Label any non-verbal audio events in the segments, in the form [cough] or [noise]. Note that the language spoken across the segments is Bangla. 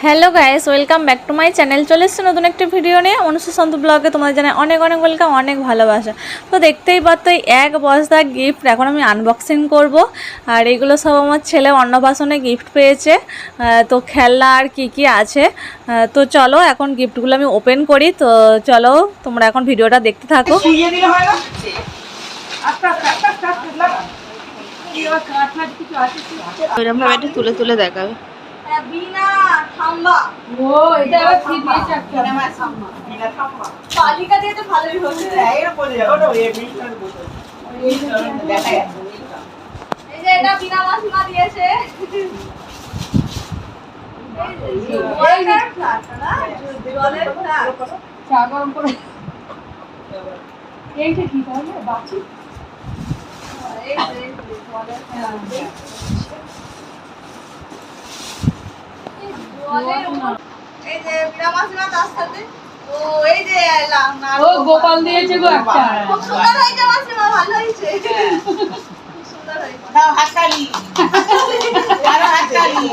Hello guys welcome back to my channel চলে এসছে নতুন একটি ভিডিও নিয়ে অনুষ্ঠ ব্লগে তোমাদের জানাই অনেক অনেক ওয়েলকাম অনেক ভালোবাসা তো দেখতেই পাচ্ছ এই এক বস্তা গিফট এখন আমি আনবক্সিং করব আর এগুলো সব আমার ছেলে অন্নপ্রাশনে গিফট পেয়েছে তো খেলনা আর কি কি আছে তো চলো এখন গিফটগুলো আমি ওপেন করি তো চলো তোমরা এখন ভিডিওটা দেখতে থাকো শুইয়ে দিলে হয় না আস্তে আস্তে আস্তে আস্তে আস্তে লাগা এই আবার কাঠ ফাট কিছু আছে কি? ওইরকম ভাবে একটু তুলে তুলে দেখাবে ও এটা আবার কি দিয়েছে একটা। বিনা থাম্বা। পালিকা দিয়ে তো ভালোই হচ্ছে। হ্যাঁ, এর বোঝা যায়। ওটা ওই মিল্টনের বোতল। দেখা যাচ্ছে, এই যে এটা বিনা মাসিমা দিয়েছে। চা গরম করে। এইটা কি তাহলে? বাকি এই যে বিনা মাসিমা তার সাথে ও এই যে ও গোপাল দিয়েছে গো একটা। খুব সুন্দর হয়েছে মাসিমা ভালো হয়েছে। সুন্দর হয়েছে দাও, হাততালি। আরও হাততালি।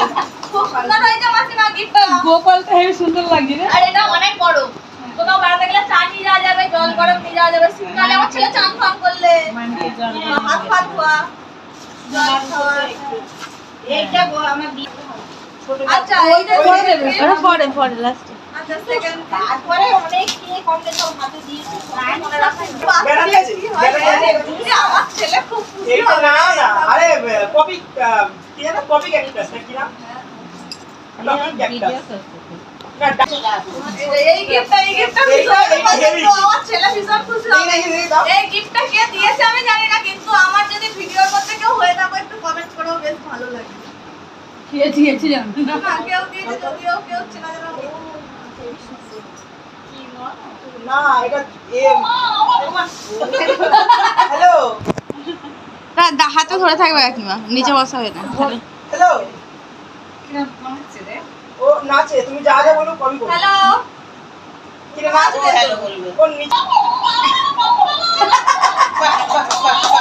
খুব সুন্দর হয়েছে মাসিমা গিফট গোপালটা হেবি সুন্দর লাগছে রে। আর এটা অনেক বড়। কোথাও বেড়াতে গেলে চা নিয়ে যাওয়া যাবে জল গরম নিয়ে যাওয়া যাবে শীতকালে আমার ছেলে চান ফান করলে। হাত ফাত ধোয়া জল খাওয়া। এইটা আমার আচ্ছা এই পরে দেবে। পরে পরে লাস্টে আচ্ছা তারপরে অনেক দিয়ে কমলে সব হাতে দিয়েছে। মনে রাখেন বেড়াতে গেছে, বেড়াতে গেছে। আমার ছেলে খুব খুশি এইটা হবে না, না, আরে, কপি, কি জানো? কপি ক্যাকটাস, না কপি ক্যাকটাস। এই গিফটটা এই আমার ছেলে ভীষণ খুশি হবে। এই গিফটটা কে দিয়েছে আমি জানি না কিন্তু আমার যদি ভিডিওর মধ্যে কেউ হয়ে থাকো একটু কমেন্ট করো বেশ ভালো লাগে হাতে ধরে থাকবে কাকিমা নিচে বসা হয়ে না হ্যালো ও নাচে তুমি যা যা বলো কবি হ্যালো কি হ্যালো বলবে কোন নিচে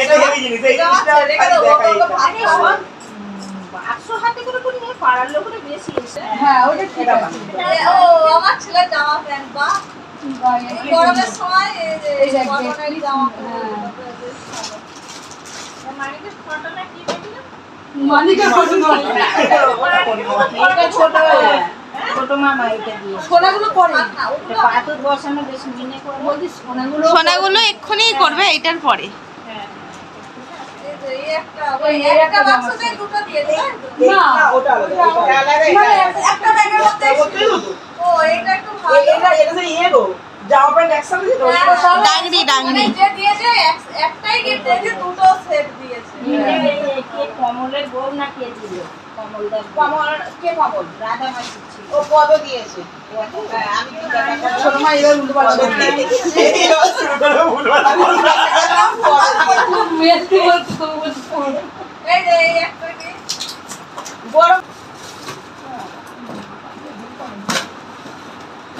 এটা হেভি জিনিস এই এটা আমার জিনিসটা দেখাই ওকে ভাত খাওয়া। একশো হাতে করে করি পাড়ার লোকেরা বেশি হ্যাঁ ওটা ঠিক আছে। ও আমার ছেলের জামা প্যান্ট বা গরমের সময় এই যে এই দেখ, কটনের দেখ, জামা হ্যাঁ। মানিকের ফটোটা কি দেখলি? মানিকের ফটো ছোট ছোট মামা এটা দিয়ে। সোনাগুলো পরে। না পাথর বসানো বেশি দিনে করে সোনাগুলো সোনাগুলো এক্ষুনি করবে এটার পরে। একটা আলাদা মানে ব্যাগের মধ্যে ও এটা একটু ভালো। এটা এটা ইয়ে গো। জামা প্যান্ট একসাথে হ্যাঁ। মানে যে দিয়েছে একটাই গিফট দিয়েছে দুটো সেট দিয়েছে কমলের বউ না কে দিল কমলদার কমল কে কমল রাধা মাসি ও পদ দিয়েছে হ্যাঁ, আমি ছোট মা এবার উল্টো পাল্টা মেয়েকে বলতো বলতো এই যে একটা কি বড়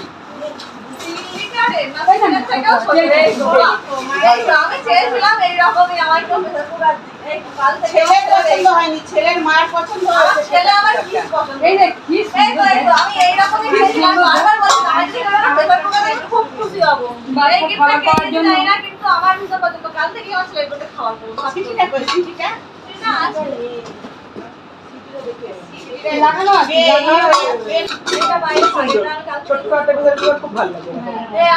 সিলিন্ডারে না সিলিন্ডার থেকেও ছোট এই তো, এই তো, আমি চেয়েছিলাম এইরকমই আমার একটু ভেতরপুরার দিক। এই তো, কাল থেকে ছেলের আমার পছন্দ হয়নি ছেলের মার পছন্দ ছেলে আমার কি পছন্দ এই দেখ কি এই এই তো, আমি বারবার বলছিলাম, আমি যদি আমার ভেতরপুরা দেখে খুব খুশি হব। এই gift কে পাওয়ার দিয়েছে জন্য। জানি না, কিন্তু আমার ভীষণ পছন্দ। কাল থেকেই আমার ছেলেগুলোকে খাওয়াবো। চিঠিটা কই চিঠিটা আছে। লাগানো আছে লাগানো আছে। এটা এটা একটা কথা তোমার খুব ভালো লাগে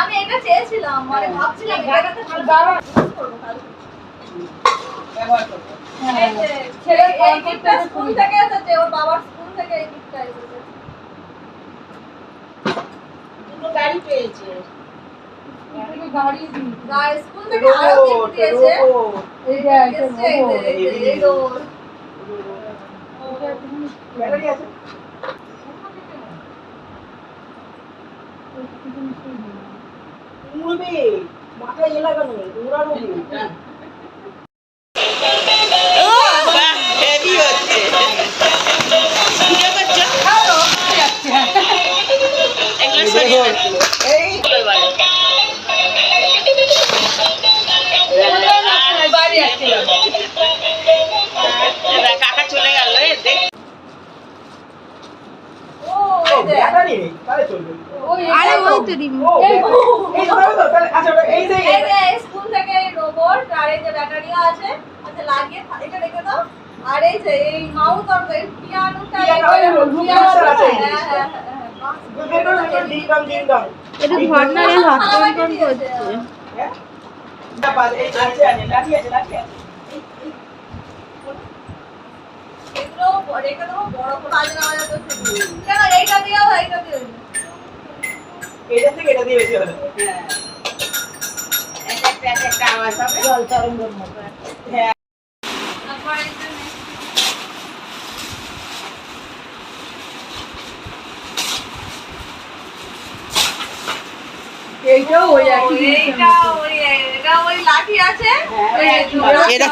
আমি এটা চেয়েছিলাম মানে ভাবছিলাম এটাতে ভালো দাঁড়া। ব্যবহার করতে যে, এই গিফটটা স্কুল থেকে এসেছে ওর বাবার স্কুল থেকে এই গিফটটা এসেছে দুটো গাড়ি পেয়েছে স্কুল থেকে আরও গিফট দিয়েছে এটা এই যে, এই যে, এই ডোর। ব্যাটারি মাথায় এলাকা নেই উড়ানো আরে ওই তো রিমোট ও এই তো তো, তাহলে আচ্ছা ওটা এই যে এই যে স্কুল থেকে এই রোবট আর এই যে ব্যাটারিও আছে আচ্ছা লাগিয়ে এটা রেখে দাও আর এই যে এই মাউস আর এই পিয়ানোটা পিয়ানো, যে পিয়ানো আছে। হ্যাঁ, হ্যাঁ। এটা ঘটনারে হাত লাঠি আছে। এগুলো রেখে দেবো বড় করে বাজে না বাজাতে শিখবি। কেন এইটা দিয়েও এইটা দিয়েও থেকে এটা দিয়ে বেশি হবে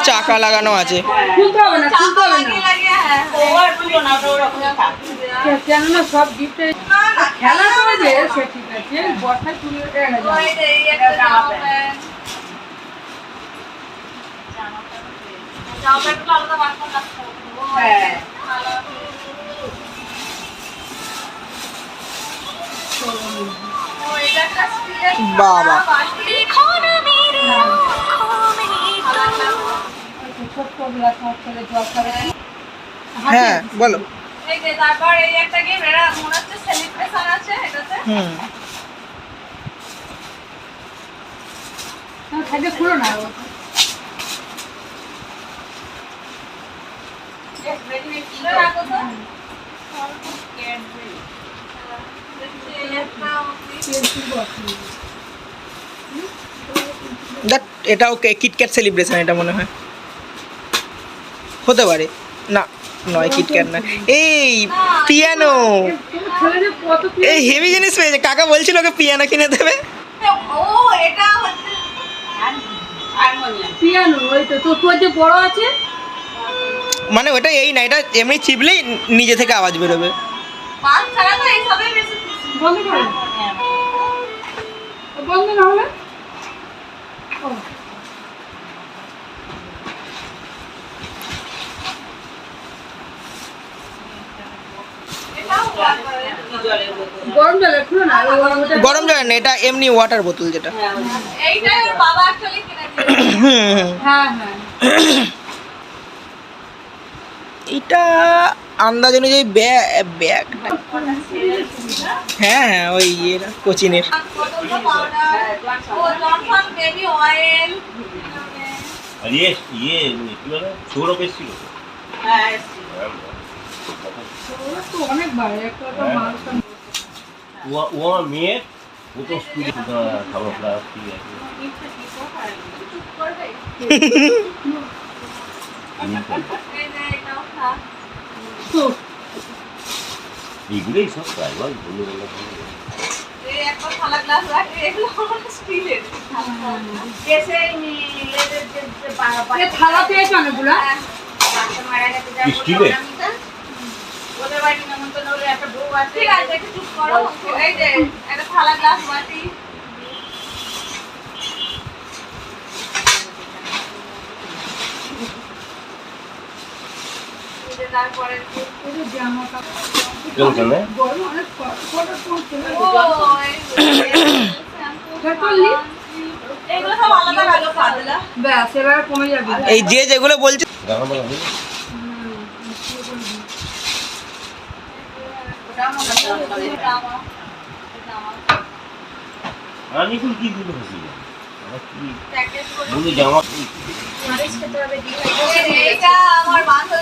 চাকা লাগানো আছে খুলতে হবে না, খুলতে চাপা হবে না। লাগিয়ে লাগিয়ে হ্যাঁ কেননা সব গিফটে খেলা করে সে ঠিক আছে বর্ষায় তুলে রেখে গেছে। ওই যে এই একটা জামা প্যান্ট জামা প্যান্টগুলো আলাদা বার করে রাখতে হ্যাঁ। বাবা। হ্যাঁ বলো এই যে তারপর এই একটা গেম মনে হচ্ছে হুম। খাইতে খুলো না দেখ এটা ওকে কিটক্যাট সেলিব্রেশন এটা মনে হয়। হতে পারে। না। নয় কিটক্যাট না। এই পিয়ানো। এই হেভি জিনিস পেয়েছে। কাকা বলছিল ওকে পিয়ানো কিনে দেবে। ও এটা পিয়ানো ওই তো তো তোর যে বড় আছে। মানে ওটা এই না এটা এমনি চিপলেই নিজে থেকে আওয়াজ বেরোবে। করো বন্ধ না হলে? জলের গরম জলে না এটা এমনি ওয়াটার বোতল যেটা। হ্যাঁ হুম। হ্যাঁ হ্যাঁ। এটা আন্দাজ অনুযায়ী ব্যাগ হ্যাঁ হ্যাঁ ওই ইয়ের কোচিনের। ইয়ে ইয়ে কি বলে? সৌরভ এসেছিল। হ্যাঁ এসছি। ওরা তো অনেক বাড়ে একটা তো মানুষ ও ও আমার মেয়ে ও তো স্কুলে খাবার ক্লাস ঠিক আছে এই যে এটাও খা এইগুলোই সব প্রায় বল বলে বলে এই একটা থালা গ্লাস রাখে এগুলো আমার স্টিলের ঠিক আছে একটু চুপ করো। এই যে একটা থালা গ্লাস বাটি এই যে তারপরে ওদের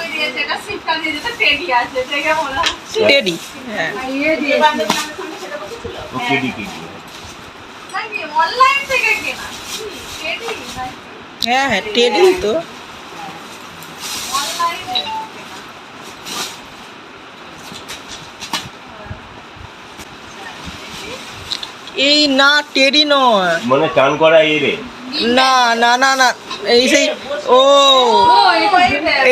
দিয়েছে এটা সিটটা দিয়ে দিতে টেডি আছে দেখে টেডি হ্যাঁ। আর ইয়ে দিয়েছে বান্ধবীর সঙ্গে সেটা বসেছিল? ও কেডি কেডি নাকি অনলাইন থেকে কেনা টেডি নাকি হ্যাঁ হ্যাঁ টেডি তো অনলাইনে এই না টেডি নয়। মানে চান করা এই রে। না না না না এই সেই ও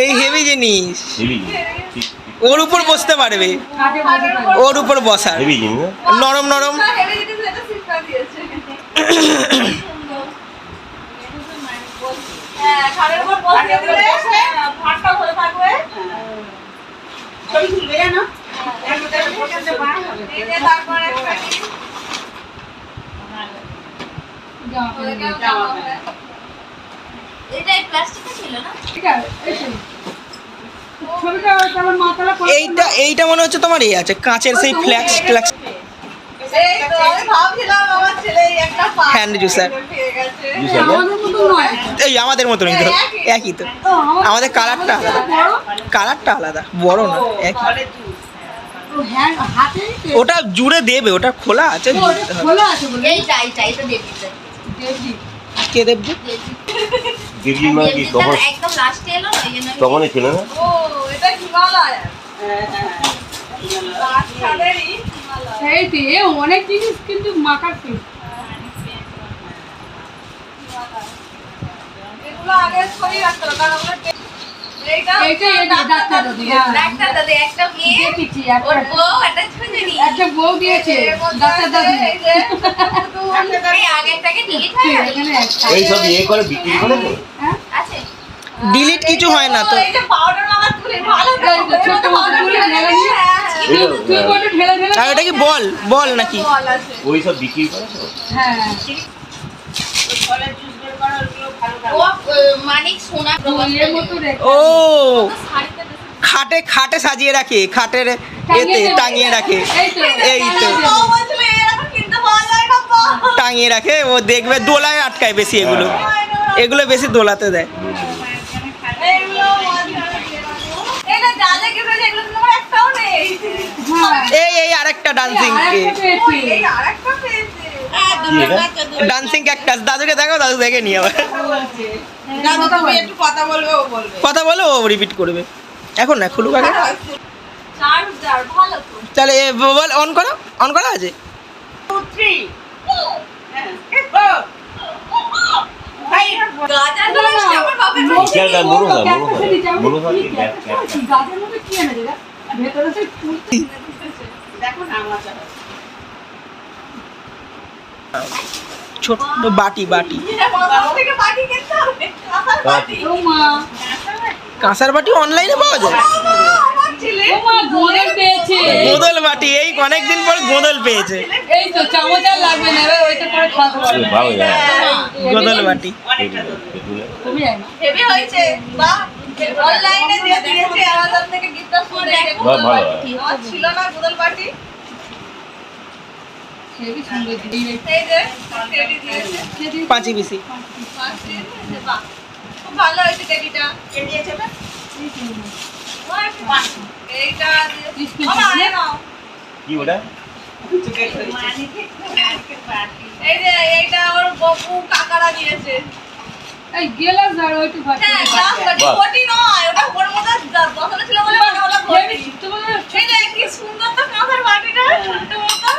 এই হেভি জিনিস। হেভি ওর উপর বসতে পারবে। ওর উপর হেভি জিনিস নরম নরম। হ্যাঁ এইটা এইটা মনে হচ্ছে তোমার এই আছে কাঁচের সেই ফ্ল্যাক্স ফ্ল্যাক্স এই এই হ্যান্ড জুসার। না? আমাদের মতো নয়। এই আমাদের একই। তো। আমাদের কালারটা আলাদা। কালারটা আলাদা বড় না একই। হ্যাঁ হাতে ওটা জুড়ে দেবে ওটা খোলা আছে জুড়ে খোলা আছে কে দেবজি দিদি মা কি তখন একদম লাস্টে এলো না এই জন্য তখনই ছিল না? ও এটা হিমালয়। অনেক জিনিস কিন্তু মাখা ছিল এগুলো আগে ছড়িয়ে রাখতে হবে কারণ হ্যাঁ। ডিলিট [laughs] হয়ে গেল এখানে একটা। এই সব ইয়ে করে বিক্রি করে তো ডিলিট কিছু হয় না তো। এই যে পাউডার মাখা তুলে ভালো এই তো ছোট্ট মতো তুলে ঢেলে নিয়ে এই তো, তুই বলটা ঢেলে ঢেলে আর ওটা কি বল বল নাকি? বল ওই সব বিক্রি করে তো হ্যাঁ। ও ও! খাটে খাটে সাজিয়ে রাখে খাটের এতে টাঙিয়ে রাখে। এই তো। টাঙিয়ে রাখে ও দেখবে দোলায় আটকায় বেশি এগুলো। এগুলো বেশি দোলাতে দেয়। এইগুলো মাঝখানে দিয়ে রাখো। এই না যা যা কিছু আছে এগুলো কিন্তু আমার একটাও নেই। হ্যাঁ এই এই আরেকটা ডান্সিং ডান্সিং ক্যাকটাস দাদুকে দেখো দাদু দেখে নিয়ে আবার দাদু তুমি একটু কথা বলবে ও বলবে। কথা বলো ও রিপিট করবে। এখন না খুলুক আগে। তো। তাহলে এ বল অন করো অন করা আছে? হ্যাঁ দেখো না ছোট্ট বাটি বাটি। বাটি। কাঁসার বাটি বাটি অনলাইনে পাওয়া যায়? গোদল বাটি এই অনেকদিন পর গোদল পেয়েছে। গোদল বাটি। অনলাইনে দিয়ে দিয়েছে। অ্যামাজন থেকে গিফটটা শুনে ছিল না গুগল পার্টি হেবি সুন্দর দিদি এই যে টেডি দিয়েছে পাঁচি বিসি পাঁচ দিন হয়েছে, ভালো হয়েছে টেডিটা? এইটা। কি ওটা এই যে এইটা ওর বপু কাকারা দিয়েছে এই গেলাস আর ওইটু ভাত হ্যাঁ গ্লাস বাটি কোটি নয় ওটা ওর মধ্যে ছিল বলে ওটা হলো কোটি তোমার কি সুন্দর তো কাঁসার বাটিটা ছোট্ট মতো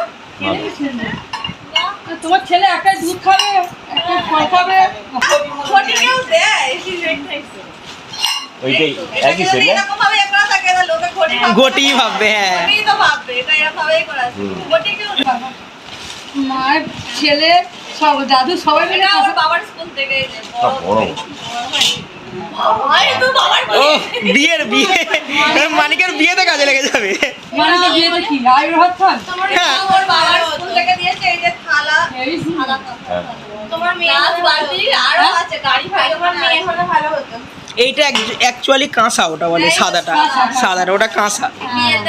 বাহ, তোমার ছেলে একটা দুধ খাবে একটা ফল খাবে কোটি কেউ দেয় ওইটাই একই সেট এরকম ভাবে করা থাকে না লোকে ঘটি ঘটি ভাববে হ্যাঁ। ঘটিই তো ভাববে এটা এরকম ভাবেই করা ঘটি কেউ মায়ের ছেলে সব দাদু সবাই মিলে আমার বাবার স্কুল থেকে এই যে সব বড়। ভাই তো বাবার ও বিয়ের বিয়ে। মানিকের বিয়েতে কাজে লেগে যাবে। মানে তো বিয়েতে কি? আয়ুর খান হ্যাঁ ওর বাবার স্কুল থেকে দিয়েছে এই যে থালা হেবি সুন্দর। থালা তো। হ্যাঁ তোমার মেয়ে গ্লাস বালতি আরও আছে গাড়ি ফাড়ি তোমার মেয়ে হলে ভালো হতো এইটা অ্যাকচুয়ালি কাঁসা ওটা বলে সাদাটা। সাদাটা ওটা কাঁসা।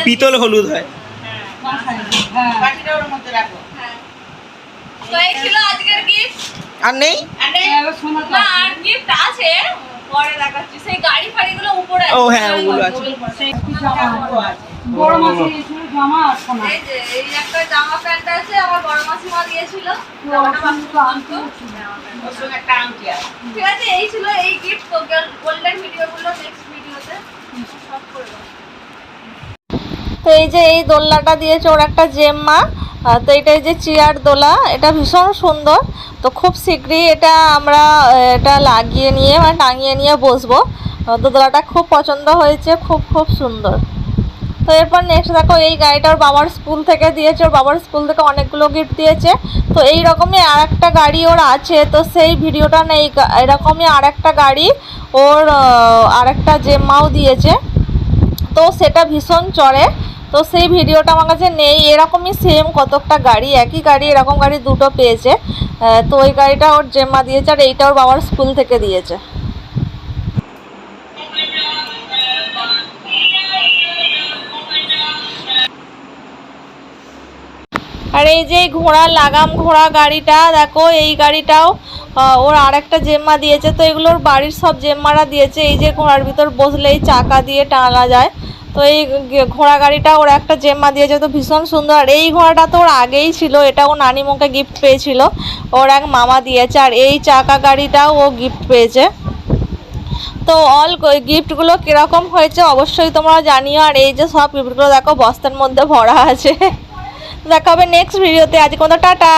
পিতল হলুদ হয়। হ্যাঁ আর নেই? আছে ও হ্যাঁ ওগুলো আছে। বড় মাসি জামা আটশো না এই যে এই একটা জামা প্যান্ট আছে আমার বড় মাসিমা দিয়েছিল তো। ঠিক আছে এই ছিল এই গিফট গোল্ডেন ভিডিওগুলো নেক্সট ভিডিওতে সব করে তো এই যে এই দোলনাটা দিয়েছে ওর একটা জেম্মা তো এটা এই যে চেয়ার দোলা এটা ভীষণ সুন্দর। তো খুব শীঘ্রই এটা আমরা এটা লাগিয়ে নিয়ে মানে টাঙিয়ে নিয়ে বসবো। তো দোলাটা খুব পছন্দ হয়েছে খুব খুব সুন্দর। তো এরপর নেক্সট দেখো, এই গাড়িটা ওর বাবার স্কুল থেকে দিয়েছে। ওর বাবার স্কুল থেকে অনেকগুলো গিফট দিয়েছে। তো এই রকমই আর একটা গাড়ি ওর আছে। তো সেই ভিডিওটা নেই। এরকমই আর একটা গাড়ি ওর আর একটা জেম্মাও দিয়েছে। তো সেটা ভীষণ চড়ে। তো সেই ভিডিওটা আমার কাছে নেই। এরকমই সেম কতকটা গাড়ি, একই গাড়ি, এরকম গাড়ি দুটো পেয়েছে। তো ওই গাড়িটা ওর জেম্মা দিয়েছে আর এইটা ওর বাবার স্কুল থেকে দিয়েছে। আর এই যে ঘোড়া, লাগাম ঘোড়া গাড়িটা, দেখো এই গাড়িটাও ওর আর একটা জেম্মা দিয়েছে। তো এগুলোর বাড়ির সব জেম্মারা দিয়েছে। এই যে ঘোড়ার ভিতর বসলে এই চাকা দিয়ে টানা যায়। তো এই ঘোড়া গাড়িটা ওর একটা জেম্মা দিয়েছে। তো ভীষণ সুন্দর। আর এই ঘোড়াটা তো ওর আগেই ছিল। এটা ও নানিমুখে গিফট পেয়েছিল। ওর এক মামা দিয়েছে। আর এই চাকা গাড়িটাও ও গিফট পেয়েছে। তো অল গিফটগুলো কীরকম হয়েছে অবশ্যই তোমরা জানিও। আর এই যে সব গিফটগুলো দেখো, বস্তার মধ্যে ভরা আছে। দেখা হবে নেক্সট ভিডিওতে আজকে মতো টাটা।